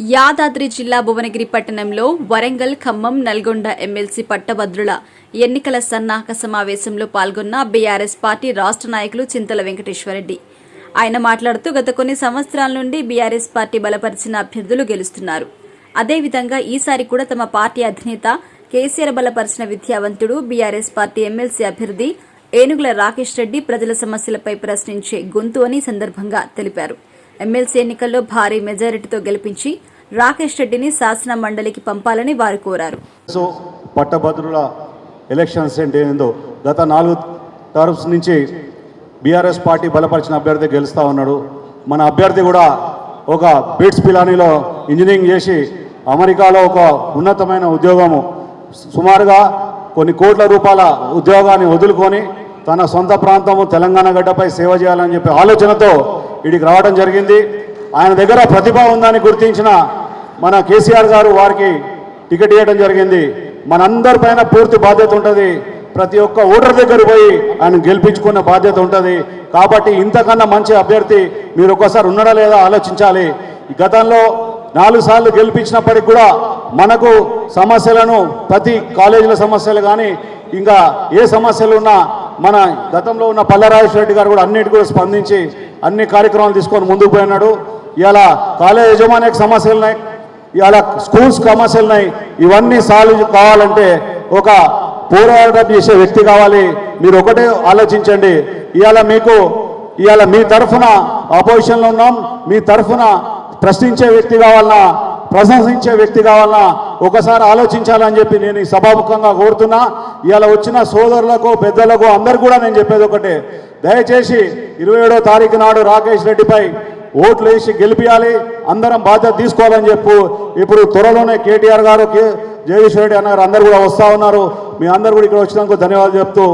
యాదాద్రి జిల్లా భువనగిరి పట్టణంలో వరంగల్ ఖమ్మం నల్గొండ ఎమ్మెల్సీ పట్టభద్రుల ఎన్నికల సన్నాహక సమావేశంలో పాల్గొన్న బీఆర్ఎస్ పార్టీ రాష్ట్ర నాయకులు చింతల వెంకటేశ్వరరెడ్డి. ఆయన మాట్లాడుతూ గత కొన్ని సంవత్సరాల నుండి బీఆర్ఎస్ పార్టీ బలపరిచిన అభ్యర్థులు గెలుస్తున్నారు. అదేవిధంగా ఈసారి కూడా తమ పార్టీ అధినేత కేసీఆర్ బలపరిచిన విద్యావంతుడు బీఆర్ఎస్ పార్టీ ఎమ్మెల్సీ అభ్యర్థి ఏనుగుల రాకేష్ రెడ్డి ప్రజల సమస్యలపై ప్రశ్నించే గొంతు అని సందర్భంగా తెలిపారు. ఎమ్మెల్సీ ఎన్నికల్లో భారీ మెజారిటీతో గెలిపించి రాకేష్ రెడ్డిని శాసన మండలికి పంపాలని వారు కోరారు. సో పట్టభద్రుల ఎలక్షన్స్ ఏంటి ఏందో గత నాలుగు టర్మ్స్ నుంచి బీఆర్ఎస్ పార్టీ బలపరిచిన అభ్యర్థి గెలుస్తూ ఉన్నాడు. మన అభ్యర్థి కూడా ఒక బీట్స్ పిలానీలో ఇంజనీరింగ్ చేసి అమెరికాలో ఒక ఉన్నతమైన ఉద్యోగము సుమారుగా కొన్ని కోట్ల రూపాయల ఉద్యోగాన్ని వదులుకొని తన సొంత ప్రాంతము తెలంగాణ గడ్డపై సేవ చేయాలని చెప్పే ఆలోచనతో ఇడికి రావడం జరిగింది. ఆయన దగ్గర ప్రతిభ ఉందని గుర్తించిన మన కేసీఆర్ గారు వారికి టికెట్ ఇవ్వడం జరిగింది. మనందరిపైన పూర్తి బాధ్యత ఉంటుంది. ప్రతి ఒక్క ఓటర్ దగ్గర పోయి ఆయన గెలిపించుకునే బాధ్యత ఉంటుంది. కాబట్టి ఇంతకన్నా మంచి అభ్యర్థి మీరు ఒక్కసారి ఉన్నాడా లేదా ఆలోచించాలి. గతంలో నాలుగు సార్లు గెలిపించినప్పటికి కూడా మనకు సమస్యలను ప్రతి కాలేజీల సమస్యలు కానీ ఇంకా ఏ సమస్యలు ఉన్నా మన గతంలో ఉన్న పల్లెరాజేశ్వర రెడ్డి గారు కూడా అన్నిటి కూడా స్పందించి అన్ని కార్యక్రమాలు తీసుకొని ముందుకు పోయినాడు. ఇలా కాలేజ్ యజమానికి సమస్యలు ఉన్నాయి. ఇవాళ స్కూల్స్ సమస్యలు ఉన్నాయి. ఇవన్నీ సాల్వ్ కావాలంటే ఒక పోరాటం చేసే వ్యక్తి కావాలి. మీరు ఒకటే ఆలోచించండి. ఇవాళ మీకు ఇవాళ మీ తరఫున ఆపోజిషన్లో ఉన్నాం. మీ తరఫున ప్రశ్నించే వ్యక్తి కావాలన్నా ప్రశంసించే వ్యక్తి కావాలన్నా ఒకసారి ఆలోచించాలని చెప్పి నేను ఈ సభాముఖంగా కోరుతున్నా. ఇలా వచ్చిన సోదరులకు పెద్దలకు అందరు కూడా నేను చెప్పేది ఒకటే. దయచేసి ఇరవై ఏడో తారీఖు నాడు రాకేష్ రెడ్డిపై ఓట్లు వేసి గెలిపించాలి అందరం బాధ్యత తీసుకోవాలని చెప్పు. ఇప్పుడు త్వరలోనే కేటీఆర్ గారు కే జగదీశ్వర రెడ్డి అన్నారు అందరు కూడా వస్తూ ఉన్నారు. మీ అందరు కూడా ఇక్కడ వచ్చినందుకు ధన్యవాదాలు చెప్తూ